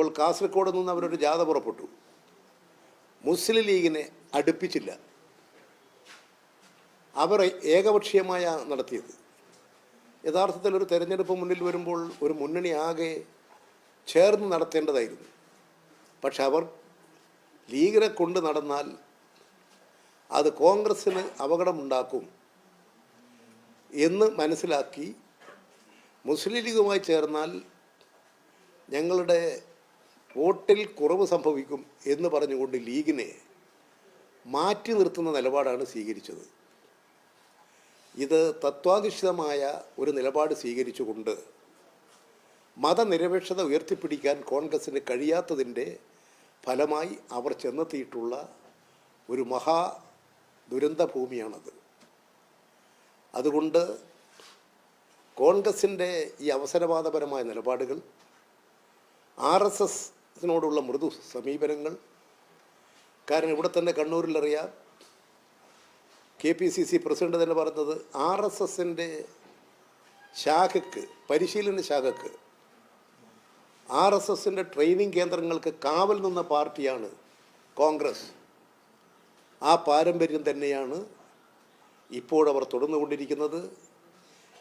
ഇപ്പോൾ കാസർഗോഡ് നിന്ന് അവരൊരു ജാഥ പുറപ്പെട്ടു. മുസ്ലിം ലീഗിനെ അടുപ്പിച്ചില്ല. അവർ ഏകപക്ഷീയമായ നടത്തിയത്. യഥാർത്ഥത്തിൽ ഒരു തെരഞ്ഞെടുപ്പ് മുന്നിൽ വരുമ്പോൾ ഒരു മുന്നണി ആകെ ചേർന്ന് നടത്തേണ്ടതായിരുന്നു. പക്ഷെ അവർ ലീഗിനെ കൊണ്ട് നടന്നാൽ അത് കോൺഗ്രസ്സിന് അപകടമുണ്ടാക്കും എന്ന് മനസ്സിലാക്കി മുസ്ലിം ലീഗുമായി ചേർന്നാൽ ഞങ്ങളുടെ വോട്ടിൽ കുറവ് സംഭവിക്കും എന്ന് പറഞ്ഞുകൊണ്ട് ലീഗിനെ മാറ്റി നിർത്തുന്ന നിലപാടാണ് സ്വീകരിച്ചത്. ഇത് തത്വാധിഷ്ഠിതമായ ഒരു നിലപാട് സ്വീകരിച്ചുകൊണ്ട് മതനിരപേക്ഷത ഉയർത്തിപ്പിടിക്കാൻ കോൺഗ്രസ്സിന് കഴിയാത്തതിന്റെ ഫലമായി അവർ ചെന്നെത്തിയിട്ടുള്ള ഒരു മഹാ ദുരന്ത ഭൂമിയാണത് അതുകൊണ്ട് കോൺഗ്രസിന്റെ ഈ അവസരവാദപരമായ നിലപാടുകൾ ആർ എസ് എസ് എസിനോടുള്ള മൃദു സമീപനങ്ങൾ. കാരണം ഇവിടെ തന്നെ കണ്ണൂരിലറിയാം. K P C C president തന്നെ പറഞ്ഞത് ആർ എസ് എസിന്റെ ശാഖക്ക് പരിശീലന ശാഖക്ക് ആർ എസ് എസിന്റെ ട്രെയിനിങ് കേന്ദ്രങ്ങൾക്ക് കാവൽ നിന്ന പാർട്ടിയാണ് കോൺഗ്രസ്. ആ പാരമ്പര്യം തന്നെയാണ് ഇപ്പോഴവർ തുടർന്നുകൊണ്ടിരിക്കുന്നത്.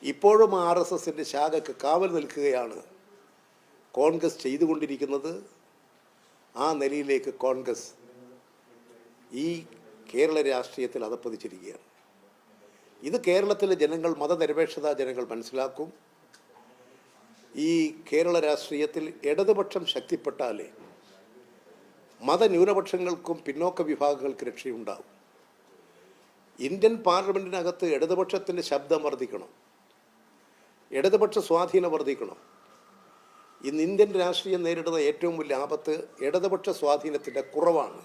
ഇപ്പോഴും ആർ എസ് എസിന്റെ ശാഖക്ക് കാവൽ നിൽക്കുകയാണ് കോൺഗ്രസ് ചെയ്തുകൊണ്ടിരിക്കുന്നത്. ആ നിലയിലേക്ക് കോൺഗ്രസ് ഈ കേരള രാഷ്ട്രീയത്തിൽ അതപ്പതിച്ചിരിക്കുകയാണ്. ഇത് കേരളത്തിലെ ജനങ്ങൾ മതനിരപേക്ഷത ജനങ്ങൾ മനസ്സിലാക്കും. ഈ കേരള രാഷ്ട്രീയത്തിൽ ഇടതുപക്ഷം ശക്തിപ്പെട്ടാലേ മതന്യൂനപക്ഷങ്ങൾക്കും പിന്നോക്ക വിഭാഗങ്ങൾക്ക് രക്ഷയുണ്ടാവും. ഇന്ത്യൻ പാർലമെന്റിനകത്ത് ഇടതുപക്ഷത്തിന്റെ ശബ്ദം വർദ്ധിക്കണം. ഇടതുപക്ഷ സ്വാധീനം വർദ്ധിക്കണം. ഇന്ന് ഇന്ത്യൻ രാഷ്ട്രീയം നേരിടുന്ന ഏറ്റവും വലിയ ആപത്ത് ഇടതുപക്ഷ സ്വാധീനത്തിന്റെ കുറവാണ്.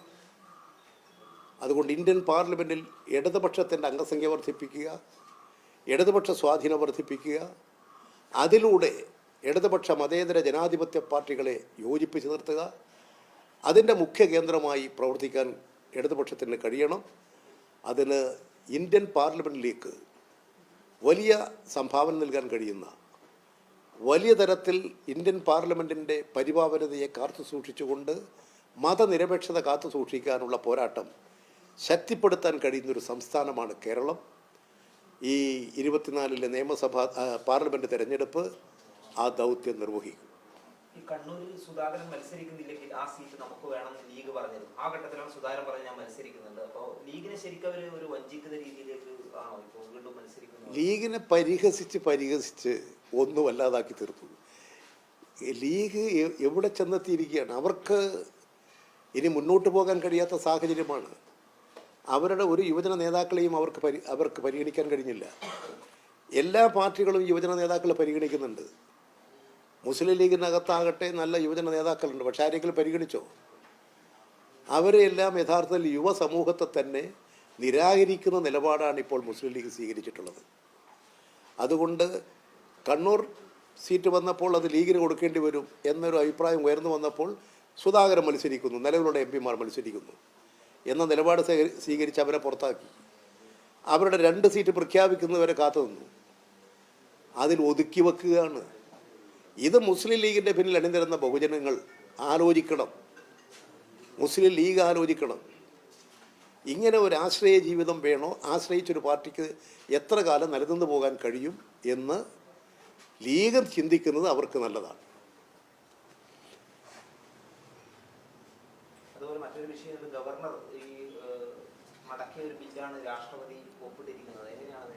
അതുകൊണ്ട് ഇന്ത്യൻ പാർലമെന്റിൽ ഇടതുപക്ഷത്തിന്റെ അംഗസംഖ്യ വർദ്ധിപ്പിക്കുക ഇടതുപക്ഷ സ്വാധീനം വർദ്ധിപ്പിക്കുക അതിലൂടെ ഇടതുപക്ഷ മതേതര ജനാധിപത്യ പാർട്ടികളെ യോജിപ്പിച്ച് നിർത്തുക അതിന്റെ മുഖ്യ കേന്ദ്രമായി പ്രവർത്തിക്കാൻ ഇടതുപക്ഷത്തിന് കഴിയണം. അതിന് ഇന്ത്യൻ പാർലമെന്റിലേക്ക് വലിയ സംഭാവന നൽകാൻ കഴിയുന്ന വലിയ തരത്തിൽ ഇന്ത്യൻ പാർലമെന്റിന്റെ പരിപാവനതയെ കാത്തു സൂക്ഷിച്ചുകൊണ്ട് മതനിരപേക്ഷത കാത്തു സൂക്ഷിക്കാനുള്ള പോരാട്ടം ശക്തിപ്പെടുത്താൻ കഴിയുന്നൊരു സംസ്ഥാനമാണ് കേരളം. ഈ ഇരുപത്തിനാലിലെ നിയമസഭ പാർലമെന്റ് തിരഞ്ഞെടുപ്പ് ആ ദൗത്യം നിർവഹിക്കും. ഈ കണ്ണൂരിൽ സുധാകരൻ മത്സരിക്കുന്നില്ലെങ്കിൽ ആ സീറ്റ് നമുക്ക് വേണമെന്ന് ലീഗ് ആ ഘട്ടത്തിലാണ് സുധാകരൻ ഞാൻ മത്സരിക്കുന്നുണ്ട് അപ്പോൾ ലീഗിനെ ശരിക്കും അവർ ഒരു വഞ്ചിക്കുന്ന രീതിയിലേക്ക് ആണോ ഇപ്പോൾ വീണ്ടും മത്സരിക്കുന്നത്? ലീഗിനെ പരിഹസിച്ച് പരിഹസിച്ച് ഒന്നും അല്ലാതാക്കി തീർത്തു ലീഗ് എവിടെ ചെന്നെത്തിയിരിക്കുകയാണ്? അവർക്ക് ഇനി മുന്നോട്ട് പോകാൻ കഴിയാത്ത സാഹചര്യമാണ്. അവരുടെ ഒരു യുവജന നേതാക്കളെയും അവർക്ക് പരി അവർക്ക് പരിഗണിക്കാൻ കഴിഞ്ഞില്ല. എല്ലാ പാർട്ടികളും യുവജന നേതാക്കളെ പരിഗണിക്കുന്നുണ്ട്. മുസ്ലിം ലീഗിനകത്താകട്ടെ നല്ല യുവജന നേതാക്കളുണ്ട്. പക്ഷേ ആരെങ്കിലും പരിഗണിച്ചോ? അവരെല്ലാം യഥാർത്ഥത്തിൽ യുവ സമൂഹത്തെ തന്നെ നിരാകരിക്കുന്ന നിലപാടാണ് ഇപ്പോൾ മുസ്ലിം ലീഗ് സ്വീകരിച്ചിട്ടുള്ളത്. അതുകൊണ്ട് കണ്ണൂർ സീറ്റ് വന്നപ്പോൾ അത് ലീഗിന് കൊടുക്കേണ്ടി വരും എന്നൊരു അഭിപ്രായം ഉയർന്നു വന്നപ്പോൾ സുധാകരൻ മത്സരിക്കുന്നു. നിലവിലുള്ള എം പിമാർ മത്സരിക്കുന്നു. എന്ന നിലപാട് സ്വീകരി- സ്വീകരിച്ച് അവരെ പുറത്താക്കി. അവരുടെ രണ്ട് സീറ്റ് പ്രഖ്യാപിക്കുന്നവരെ കാത്തു നിന്നു അതിൽ ഒതുക്കി വെക്കുകയാണ്. ഇത് മുസ്ലിം ലീഗിന്റെ പിന്നിൽ അണിനിരുന്ന ബഹുജനങ്ങൾ ആലോചിക്കണം. മുസ്ലിം ലീഗ് ആലോചിക്കണം. ഇങ്ങനെ ഒരു ആശ്രയ ജീവിതം വേണോ? ആശ്രയിച്ചൊരു പാർട്ടിക്ക് എത്ര കാലം നിലനിന്ന് പോകാൻ കഴിയും എന്ന് ലീഗ് ചിന്തിക്കുന്നത് അവർക്ക് നല്ലതാണ്. അതുപോലെ മറ്റൊരു വിഷയം ഗവർണർ ഈ ഏഹ്, മടക്കിയ ഒരു ബില്ലാണ് രാഷ്ട്രപതി ഒപ്പിട്ടിരിക്കുന്നത്. എങ്ങനെയാണ്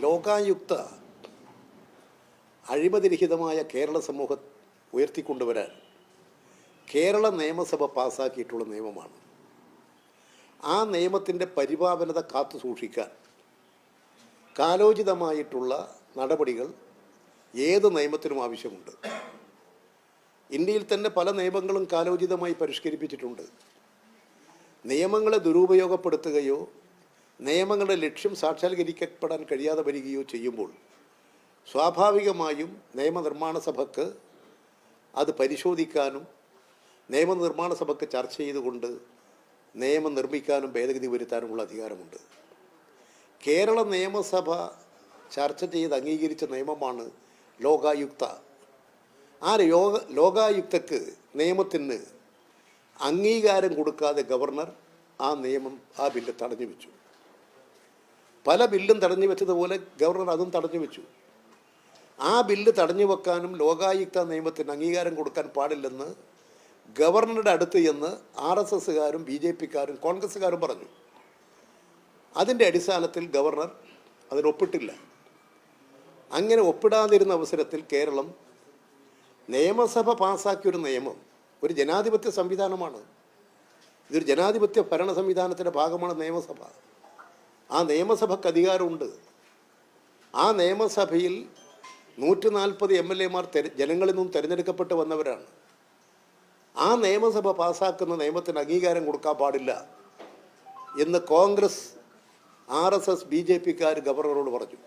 ലോകായുക്ത അഴിമതിരഹിതമായ കേരള സമൂഹം ഉയർത്തിക്കൊണ്ടുവരാൻ കേരള നിയമസഭ പാസ്സാക്കിയിട്ടുള്ള നിയമമാണ്. ആ നിയമത്തിന്റെ പരിപാവനത കാത്തു സൂക്ഷിക്കാൻ കാലോചിതമായിട്ടുള്ള നടപടികൾ ഏത് നിയമത്തിനും ആവശ്യമുണ്ട്. ഇന്ത്യയിൽ തന്നെ പല നിയമങ്ങളും കാലോചിതമായി പരിഷ്കരിപ്പിച്ചിട്ടുണ്ട്. നിയമങ്ങളെ ദുരുപയോഗപ്പെടുത്തുകയോ നിയമങ്ങളുടെ ലക്ഷ്യം സാക്ഷാത്കരിക്കപ്പെടാൻ കഴിയാതെ വരികയോ ചെയ്യുമ്പോൾ സ്വാഭാവികമായും നിയമനിർമ്മാണ സഭക്ക് അത് പരിശോധിക്കാനും നിയമനിർമ്മാണ സഭക്ക് ചർച്ച ചെയ്തുകൊണ്ട് നിയമം നിർമ്മിക്കാനും ഭേദഗതി വരുത്താനുമുള്ള അധികാരമുണ്ട്. കേരള നിയമസഭ ചർച്ച ചെയ്ത് അംഗീകരിച്ച നിയമമാണ് ലോകായുക്ത. ആ യോഗ ലോകായുക്തക്ക് നിയമത്തിന് അംഗീകാരം കൊടുക്കാതെ ഗവർണർ ആ നിയമം ആ ബില്ല് തടഞ്ഞു വെച്ചു. പല ബില്ലും തടഞ്ഞു വെച്ചതുപോലെ ഗവർണർ അതും തടഞ്ഞു വെച്ചു. ആ ബില്ല് തടഞ്ഞു വെക്കാനും ലോകായുക്ത നിയമത്തിന് അംഗീകാരം കൊടുക്കാൻ പാടില്ലെന്ന് ഗവർണറുടെ അടുത്ത് ചെന്ന് ആർ എസ് എസ്സുകാരും ബി ജെ പിക്കാരും കോൺഗ്രസ്സുകാരും പറഞ്ഞു. അതിന്റെ അടിസ്ഥാനത്തിൽ ഗവർണർ അതിന് ഒപ്പിട്ടില്ല. അങ്ങനെ ഒപ്പിടാതിരുന്ന അവസരത്തിൽ കേരളം നിയമസഭ പാസാക്കിയൊരു നിയമം ഒരു ജനാധിപത്യ സംവിധാനമാണ്. ഇതൊരു ജനാധിപത്യ ഭരണ സംവിധാനത്തിന്റെ ഭാഗമാണ് നിയമസഭ. ആ നിയമസഭയ്ക്ക് അധികാരമുണ്ട്. ആ നിയമസഭയിൽ നൂറ്റി നാൽപ്പത് എം എൽ എമാർ ജനങ്ങളിൽ നിന്നും തിരഞ്ഞെടുക്കപ്പെട്ട് വന്നവരാണ്. ആ നിയമസഭ പാസാക്കുന്ന നിയമത്തിന് അംഗീകാരം കൊടുക്കാൻ പാടില്ല എന്ന് Congress R S S B J പിക്കാർ ഗവർണറോട് പറഞ്ഞു.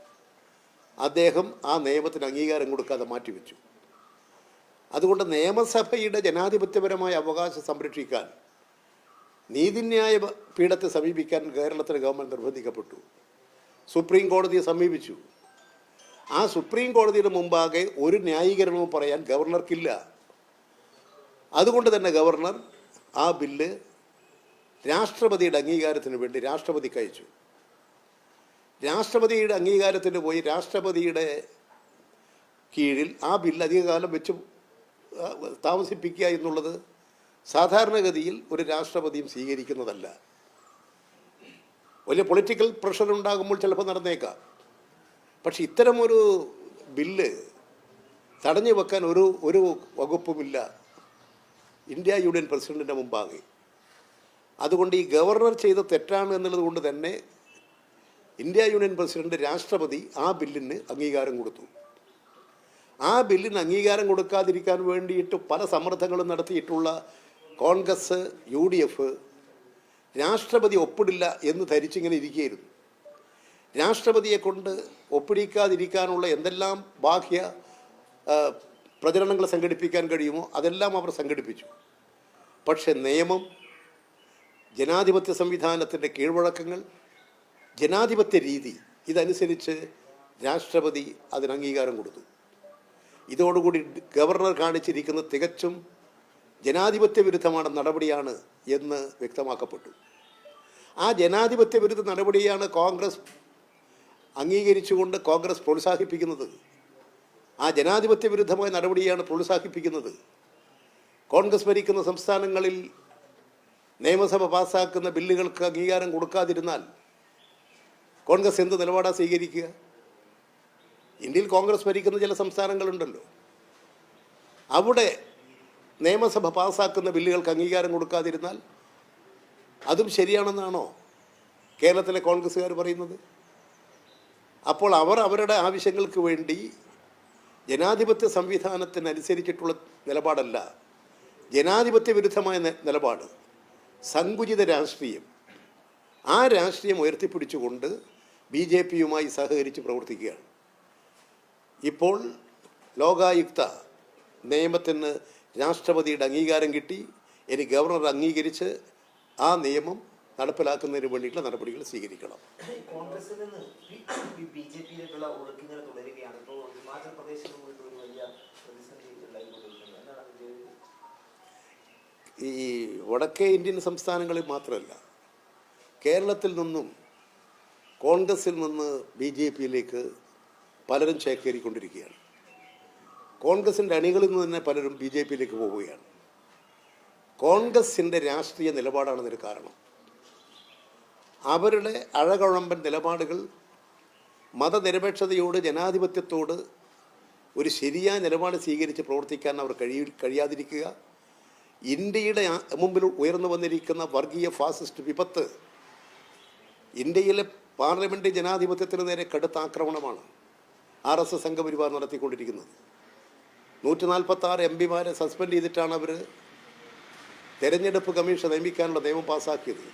അദ്ദേഹം ആ നിയമത്തിന് അംഗീകാരം കൊടുക്കാതെ മാറ്റിവെച്ചു. അതുകൊണ്ട് നിയമസഭയുടെ ജനാധിപത്യപരമായ അവകാശം സംരക്ഷിക്കാൻ നീതിന്യായ പീഠത്തെ സമീപിക്കാൻ കേരളത്തിലെ ഗവൺമെന്റ് നിർബന്ധിക്കപ്പെട്ടു. സുപ്രീം കോടതിയെ സമീപിച്ചു. ആ സുപ്രീം കോടതിയുടെ മുമ്പാകെ ഒരു ന്യായീകരണവും പറയാൻ ഗവർണർക്കില്ല. അതുകൊണ്ട് തന്നെ ഗവർണർ ആ ബില്ല് രാഷ്ട്രപതിയുടെ അംഗീകാരത്തിന് വേണ്ടി രാഷ്ട്രപതിക്ക് അയച്ചു. രാഷ്ട്രപതിയുടെ അംഗീകാരത്തിന് പോയി രാഷ്ട്രപതിയുടെ കീഴിൽ ആ ബില്ല് അധികകാലം വെച്ച് താമസിപ്പിക്കുക എന്നുള്ളത് സാധാരണഗതിയിൽ ഒരു രാഷ്ട്രപതിയും സ്വീകരിക്കുന്നതല്ല. വലിയ പൊളിറ്റിക്കൽ പ്രഷർ ഉണ്ടാകുമ്പോൾ ചിലപ്പോൾ നടന്നേക്കാം. പക്ഷെ ഇത്തരമൊരു ബില്ല് തടഞ്ഞു വെക്കാൻ ഒരു ഒരു വകുപ്പുമില്ല. ഇന്ത്യ യൂണിയൻ പ്രസിഡന്റിന്റെ മുമ്പാകെ. അതുകൊണ്ട് ഈ ഗവർണർ ചെയ്ത തെറ്റാണ് എന്നുള്ളത് കൊണ്ട് തന്നെ ഇന്ത്യ യൂണിയൻ പ്രസിഡന്റ് രാഷ്ട്രപതി ആ ബില്ലിന് അംഗീകാരം കൊടുത്തു. ആ ബില്ലിന് അംഗീകാരം കൊടുക്കാതിരിക്കാൻ വേണ്ടിയിട്ട് പല സമ്മർദ്ദങ്ങളും നടത്തിയിട്ടുള്ള കോൺഗ്രസ് യു ഡി എഫ് രാഷ്ട്രപതി ഒപ്പിടില്ല എന്ന് ധരിച്ചിങ്ങനെ ഇരിക്കുകയായിരുന്നു. രാഷ്ട്രപതിയെ കൊണ്ട് ഒപ്പിടിക്കാതിരിക്കാനുള്ള എന്തെല്ലാം ബാഹ്യ പ്രചരണങ്ങൾ സംഘടിപ്പിക്കാൻ കഴിയുമോ അതെല്ലാം അവർ സംഘടിപ്പിച്ചു. പക്ഷേ നിയമം ജനാധിപത്യ സംവിധാനത്തിന്റെ കീഴ്വഴക്കങ്ങൾ ജനാധിപത്യ രീതി ഇതനുസരിച്ച് രാഷ്ട്രപതി അതിന് അംഗീകാരം കൊടുത്തു. ഇതോടുകൂടി ഗവർണർ കാണിച്ചിരിക്കുന്ന തികച്ചും ജനാധിപത്യ വിരുദ്ധമാണ് നടപടിയാണ് എന്ന് വ്യക്തമാക്കപ്പെട്ടു. ആ ജനാധിപത്യ വിരുദ്ധ നടപടിയാണ് കോൺഗ്രസ് അംഗീകരിച്ചുകൊണ്ട് കോൺഗ്രസ് പ്രോത്സാഹിപ്പിക്കുന്നത്. ആ ജനാധിപത്യ വിരുദ്ധമായ നടപടിയാണ് പ്രോത്സാഹിപ്പിക്കുന്നത്. കോൺഗ്രസ് ഭരിക്കുന്ന സംസ്ഥാനങ്ങളിൽ നിയമസഭ പാസ്സാക്കുന്ന ബില്ലുകൾക്ക് അംഗീകാരം കൊടുക്കാതിരുന്നാൽ കോൺഗ്രസ് എന്ത് നിലപാടാണ് സ്വീകരിക്കുക? ഇന്ത്യയിൽ കോൺഗ്രസ് ഭരിക്കുന്ന ചില സംസ്ഥാനങ്ങളുണ്ടല്ലോ. അവിടെ നിയമസഭ പാസ്സാക്കുന്ന ബില്ലുകൾക്ക് അംഗീകാരം കൊടുക്കാതിരുന്നാൽ അതും ശരിയാണെന്നാണോ കേരളത്തിലെ കോൺഗ്രസ്സുകാർ പറയുന്നത്? അപ്പോൾ അവർ അവരുടെ ആവശ്യങ്ങൾക്ക് വേണ്ടി ജനാധിപത്യ സംവിധാനത്തിനനുസരിച്ചിട്ടുള്ള നിലപാടല്ല. ജനാധിപത്യ വിരുദ്ധമായ നിലപാട്. സങ്കുചിത രാഷ്ട്രീയം. ആ രാഷ്ട്രീയം ഉയർത്തിപ്പിടിച്ചുകൊണ്ട് ബി ജെ പിയുമായി സഹകരിച്ച് പ്രവർത്തിക്കുകയാണ്. ഇപ്പോൾ ലോകായുക്ത നിയമത്തിന് രാഷ്ട്രപതിയുടെ അംഗീകാരം കിട്ടി. ഇനി ഗവർണർ അംഗീകരിച്ച് ആ നിയമം നടപ്പിലാക്കുന്നതിന് വേണ്ടിയിട്ടുള്ള നടപടികൾ സ്വീകരിക്കണം. കോൺഗ്രസിൽ നിന്ന് ബി ജെ പിയിലേക്കുള്ള ഒഴുക്കിങ്ങനെ തുടരുകയാണ്. ഇപ്പോൾ ഹിമാചൽ പ്രദേശിൽ ഒരു വലിയ പ്രതിസന്ധി ഈ വടക്കേ ഇന്ത്യൻ സംസ്ഥാനങ്ങളിൽ മാത്രമല്ല കേരളത്തിൽ നിന്നും കോൺഗ്രസിൽ നിന്ന് ബി ജെ പിയിലേക്ക് പലരും ചേക്കേറിക്കൊണ്ടിരിക്കുകയാണ്. കോൺഗ്രസിന്റെ അണികളിൽ നിന്ന് തന്നെ പലരും ബി ജെ പിയിലേക്ക് പോവുകയാണ്. കോൺഗ്രസിന്റെ രാഷ്ട്രീയ നിലപാടാണ് ഇതിന് കാരണം. അവരുടെ അഴകുഴമ്പൻ നിലപാടുകൾ മതനിരപേക്ഷതയോട് ജനാധിപത്യത്തോട് ഒരു ശരിയായ നിലപാട് സ്വീകരിച്ച് പ്രവർത്തിക്കാൻ അവർ കഴിയ കഴിയാതിരിക്കുക. ഇന്ത്യയുടെ മുമ്പിൽ ഉയർന്നു വന്നിരിക്കുന്ന വർഗീയ ഫാസിസ്റ്റ് വിപത്ത് ഇന്ത്യയിലെ പാർലമെന്റ് ജനാധിപത്യത്തിന് നേരെ കടുത്ത ആക്രമണമാണ് ആർ എസ് എസ് സംഘപരിവാർ നടത്തിക്കൊണ്ടിരിക്കുന്നത്. നൂറ്റി നാൽപ്പത്തി ആറ് എം പിമാരെ സസ്പെൻഡ് ചെയ്തിട്ടാണ് അവർ തെരഞ്ഞെടുപ്പ് കമ്മീഷൻ നിയമിക്കാനുള്ള നിയമം പാസാക്കിയത്.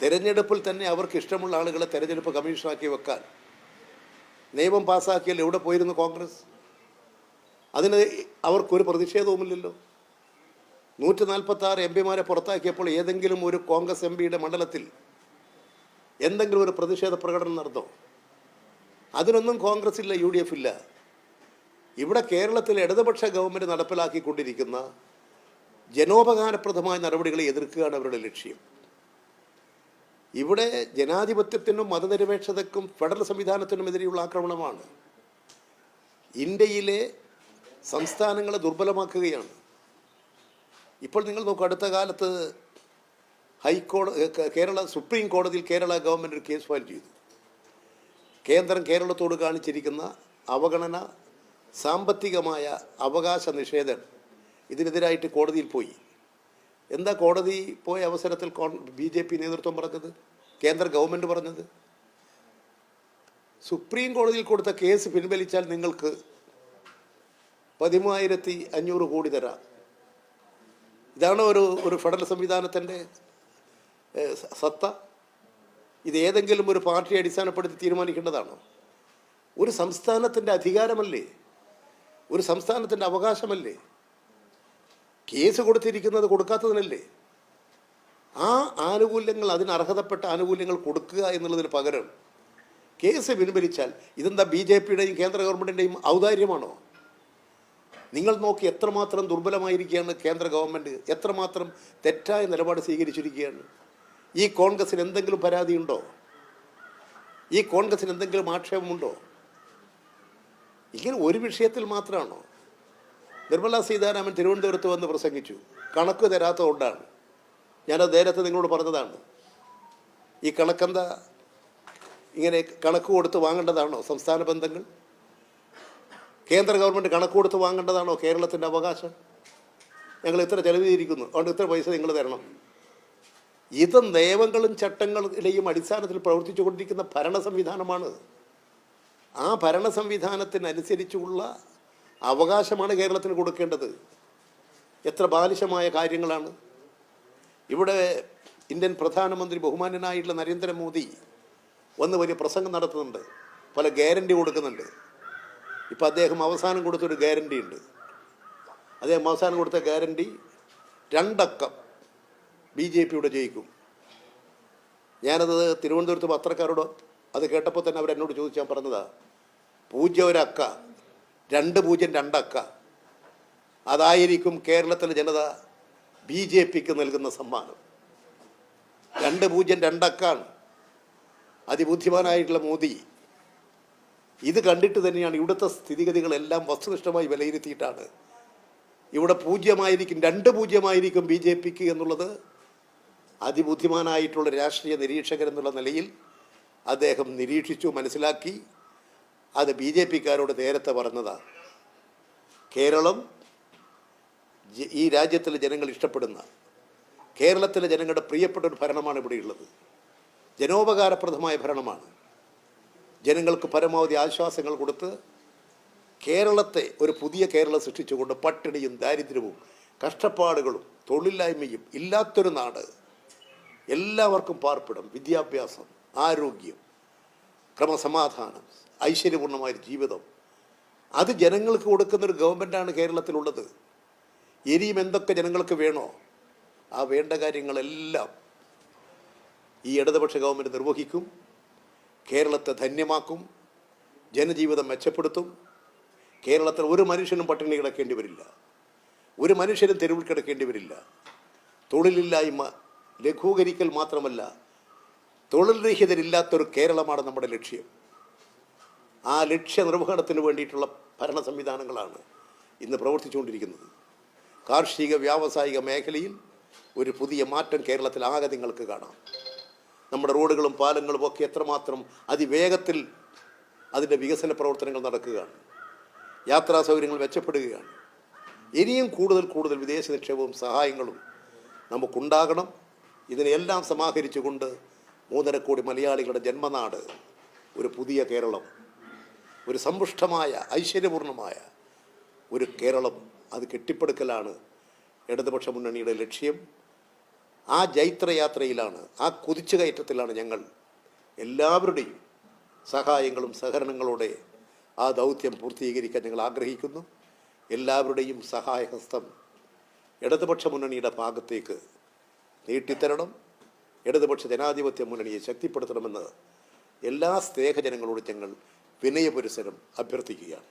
തെരഞ്ഞെടുപ്പിൽ തന്നെ അവർക്ക് ഇഷ്ടമുള്ള ആളുകളെ തെരഞ്ഞെടുപ്പ് കമ്മീഷനാക്കി വെക്കാൻ നിയമം പാസ്സാക്കിയാൽ എവിടെ പോയിരുന്നു കോൺഗ്രസ്? അതിന് അവർക്കൊരു പ്രതിഷേധവുമില്ലല്ലോ. നൂറ്റി നാൽപ്പത്തി ആറ് എം പിമാരെ പുറത്താക്കിയപ്പോൾ ഏതെങ്കിലും ഒരു കോൺഗ്രസ് എം പിയുടെ മണ്ഡലത്തിൽ എന്തെങ്കിലും ഒരു പ്രതിഷേധ പ്രകടനം നടന്നോ? അതിനൊന്നും കോൺഗ്രസ് ഇല്ല യു ഡി എഫ് ഇല്ല. ഇവിടെ കേരളത്തിൽ ഇടതുപക്ഷ ഗവൺമെന്റ് നടപ്പിലാക്കിക്കൊണ്ടിരിക്കുന്ന ജനോപകാരപ്രദമായ നടപടികളെ എതിർക്കുകയാണ് അവരുടെ ലക്ഷ്യം. ഇവിടെ ജനാധിപത്യത്തിനും മതനിരപേക്ഷതക്കും ഫെഡറൽ സംവിധാനത്തിനും എതിരെയുള്ള ആക്രമണമാണ്. ഇന്ത്യയിലെ സംസ്ഥാനങ്ങളെ ദുർബലമാക്കുകയാണ്. ഇപ്പോൾ നിങ്ങൾ നോക്കൂ അടുത്ത കാലത്ത് ഹൈക്കോടതി കേരള സുപ്രീം കോടതിയിൽ കേരള ഗവൺമെന്റ് ഒരു കേസ് ഫയൽ ചെയ്തു. കേന്ദ്രം കേരളത്തോട് കാണിച്ചിരിക്കുന്ന അവഗണന സാമ്പത്തികമായ അവകാശ നിഷേധം ഇതിനെതിരായിട്ട് കോടതിയിൽ പോയി. എന്താ കോടതി പോയ അവസരത്തിൽ ബി ജെ പി നേതൃത്വം പറഞ്ഞത്? കേന്ദ്ര ഗവൺമെന്റ് പറഞ്ഞത്? സുപ്രീം കോടതിയിൽ കൊടുത്ത കേസ് പിൻവലിച്ചാൽ നിങ്ങൾക്ക് പതിമൂവായിരത്തി അഞ്ഞൂറ് കോടി തരാം. ഇതാണ് ഒരു ഒരു ഫെഡറൽ സംവിധാനത്തിന്റെ സത്ത. ഇത് ഏതെങ്കിലും ഒരു പാർട്ടിയെ അടിസ്ഥാനപ്പെടുത്തി തീരുമാനിക്കേണ്ടതാണോ? ഒരു സംസ്ഥാനത്തിന്റെ അധികാരമല്ലേ? ഒരു സംസ്ഥാനത്തിന്റെ അവകാശമല്ലേ? കേസ് കൊടുത്തിരിക്കുന്നത് കൊടുക്കാത്തതിനല്ലേ? ആ ആനുകൂല്യങ്ങൾ അതിന് അർഹതപ്പെട്ട ആനുകൂല്യങ്ങൾ കൊടുക്കുക എന്നുള്ളതിന് പകരം കേസ് പിൻവലിച്ചാൽ ഇതെന്താ ബി ജെ പിയുടെയും കേന്ദ്ര ഗവൺമെന്റിന്റെയും ഔദാര്യമാണോ? നിങ്ങൾ നോക്കി എത്രമാത്രം ദുർബലമായിരിക്കുകയാണ് കേന്ദ്ര ഗവൺമെന്റ് എത്രമാത്രം തെറ്റായ നിലപാട് സ്വീകരിച്ചിരിക്കുകയാണ്? ഈ കോൺഗ്രസിന് എന്തെങ്കിലും പരാതിയുണ്ടോ? ഈ കോൺഗ്രസിന് എന്തെങ്കിലും ആക്ഷേപമുണ്ടോ? ഇങ്ങനെ ഒരു വിഷയത്തിൽ മാത്രമാണോ? നിർമ്മല സീതാരാമൻ തിരുവനന്തപുരത്ത് വന്ന് പ്രസംഗിച്ചു. കണക്ക് തരാത്തതുകൊണ്ടാണ്. ഞാനത് നേരത്തെ നിങ്ങളോട് പറഞ്ഞതാണ്. ഈ കണക്കെന്താ? ഇങ്ങനെ കണക്ക് കൊടുത്ത് വാങ്ങേണ്ടതാണോ സംസ്ഥാന ബന്ധങ്ങൾ? കേന്ദ്ര ഗവൺമെന്റ് കണക്ക് കൊടുത്ത് വാങ്ങേണ്ടതാണോ കേരളത്തിന്റെ അവകാശം? ഞങ്ങൾ ഇത്ര ചെലവ് ചെയ്തിരിക്കുന്നു അതുകൊണ്ട് ഇത്ര പൈസ നിങ്ങൾ തരണം. ഇത് നിയമങ്ങളും ചട്ടങ്ങളിലെയും അടിസ്ഥാനത്തിൽ പ്രവർത്തിച്ചു കൊണ്ടിരിക്കുന്ന ഭരണ സംവിധാനമാണ്. ആ ഭരണ സംവിധാനത്തിനനുസരിച്ചുള്ള അവകാശമാണ് കേരളത്തിന് കൊടുക്കേണ്ടത്. എത്ര ബാലിശമായ കാര്യങ്ങളാണ്. ഇവിടെ ഇന്ത്യൻ പ്രധാനമന്ത്രി ബഹുമാനനായിട്ടുള്ള നരേന്ദ്രമോദി വന്ന് വലിയ പ്രസംഗം നടത്തുന്നുണ്ട്. പല ഗ്യാരണ്ടി കൊടുക്കുന്നുണ്ട്. ഇപ്പം അദ്ദേഹം അവസാനം കൊടുത്തൊരു ഗ്യാരണ്ടി ഉണ്ട് അദ്ദേഹം അവസാനം കൊടുത്ത ഗ്യാരണ്ടി രണ്ടക്കം. ബി ജെ പിയുടെ ജയിക്കും. ഞാനത് തിരുവനന്തപുരത്ത് പത്രക്കാരോട് അത് കേട്ടപ്പോൾ തന്നെ അവരെന്നോട് ചോദിച്ചാൽ പറഞ്ഞതാ പൂജ്യം ഒരക്ക രണ്ട് പൂജ്യം രണ്ടക്ക അതായിരിക്കും കേരളത്തിലെ ജനത ബി ജെ പിക്ക് നൽകുന്ന സമ്മാനം. രണ്ട് പൂജ്യം രണ്ടക്കാണ് അതിബുദ്ധിമാനായിട്ടുള്ള മോദി. ഇത് കണ്ടിട്ട് തന്നെയാണ് ഇവിടുത്തെ സ്ഥിതിഗതികളെല്ലാം വസ്തുനിഷ്ഠമായി വിലയിരുത്തിയിട്ടാണ്. ഇവിടെ പൂജ്യമായിരിക്കും രണ്ട് പൂജ്യമായിരിക്കും ബി ജെ പിക്ക് എന്നുള്ളത് അതിബുദ്ധിമാനായിട്ടുള്ള രാഷ്ട്രീയ നിരീക്ഷകൻ എന്നുള്ള നിലയിൽ അദ്ദേഹം നിരീക്ഷിച്ചു മനസ്സിലാക്കി. അത് ബി ജെ പിക്കാരോട് നേരത്തെ പറഞ്ഞതാണ് കേരളം ഈ രാജ്യത്തിലെ ജനങ്ങൾ ഇഷ്ടപ്പെടുന്ന കേരളത്തിലെ ജനങ്ങളുടെ പ്രിയപ്പെട്ട ഒരു ഭരണമാണ് ഇവിടെയുള്ളത്. ജനോപകാരപ്രദമായ ഭരണമാണ്. ജനങ്ങൾക്ക് പരമാവധി ആശ്വാസങ്ങൾ കൊടുത്ത് കേരളത്തെ ഒരു പുതിയ കേരളം സൃഷ്ടിച്ചുകൊണ്ട് പട്ടിണിയും ദാരിദ്ര്യവും കഷ്ടപ്പാടുകളും തൊഴിലില്ലായ്മയും ഇല്ലാത്തൊരു നാട് എല്ലാവർക്കും പാർപ്പിടം വിദ്യാഭ്യാസം ആരോഗ്യം ക്രമസമാധാനം ഐശ്വര്യപൂർണമായൊരു ജീവിതം. അത് ജനങ്ങൾക്ക് കൊടുക്കുന്ന ഒരു ഗവൺമെന്റാണ് കേരളത്തിലുള്ളത്. ഇനിയും എന്തൊക്കെ ജനങ്ങൾക്ക് വേണോ ആ വേണ്ട കാര്യങ്ങളെല്ലാം ഈ ഇടതുപക്ഷ ഗവൺമെന്റ് നിർവഹിക്കും കേരളത്തെ ധന്യമാക്കും ജനജീവിതം മെച്ചപ്പെടുത്തും. കേരളത്തിൽ ഒരു മനുഷ്യനും പട്ടിണി കിടക്കേണ്ടി വരില്ല. ഒരു മനുഷ്യനും തെരുവിൽ കിടക്കേണ്ടി വരില്ല. തൊഴിലില്ലായ്മ ലഘൂകരിക്കൽ മാത്രമല്ല തൊഴിൽ രഹിതരില്ലാത്തൊരു കേരളമാണ് നമ്മുടെ ലക്ഷ്യം. ആ ലക്ഷ്യ നിർവഹണത്തിന് വേണ്ടിയിട്ടുള്ള ഭരണ സംവിധാനങ്ങളാണ് ഇന്ന് പ്രവർത്തിച്ചുകൊണ്ടിരിക്കുന്നത്. കാർഷിക വ്യാവസായിക മേഖലയിൽ ഒരു പുതിയ മാറ്റം കേരളത്തിൽ ആകെ നിങ്ങൾക്ക് കാണാം. നമ്മുടെ റോഡുകളും പാലങ്ങളും ഒക്കെ എത്രമാത്രം അതിവേഗത്തിൽ അതിന്റെ വികസന പ്രവർത്തനങ്ങൾ നടക്കുകയാണ്. യാത്രാ സൗകര്യങ്ങൾ മെച്ചപ്പെടുകയാണ്. ഇനിയും കൂടുതൽ കൂടുതൽ വിദേശ നിക്ഷേപവും സഹായങ്ങളും നമുക്കുണ്ടാകണം. ഇതിനെല്ലാം സമാഹരിച്ചുകൊണ്ട് മൂന്നര കോടി മലയാളികളുടെ ജന്മനാട് ഒരു പുതിയ കേരളം ഒരു സമ്പുഷ്ടമായ ഐശ്വര്യപൂർണമായ ഒരു കേരളം അത് കെട്ടിപ്പടുക്കലാണ് ഇടതുപക്ഷ മുന്നണിയുടെ ലക്ഷ്യം. ആ ജൈത്രയാത്രയിലാണ് ആ കുതിച്ചു കയറ്റത്തിലാണ് ഞങ്ങൾ എല്ലാവരുടെയും സഹായങ്ങളും സഹകരണങ്ങളോടെ ആ ദൗത്യം പൂർത്തീകരിക്കാൻ ഞങ്ങൾ ആഗ്രഹിക്കുന്നു. എല്ലാവരുടെയും സഹായഹസ്തം ഇടതുപക്ഷ മുന്നണിയുടെ ഭാഗത്തേക്ക് നീട്ടിത്തരണം. ഇടതുപക്ഷ ജനാധിപത്യ മുന്നണിയെ ശക്തിപ്പെടുത്തണമെന്ന് എല്ലാ സ്നേഹജനങ്ങളോട് ഞങ്ങൾ വിനയപുരസരം അഭ്യർത്ഥിക്കുകയാണ്.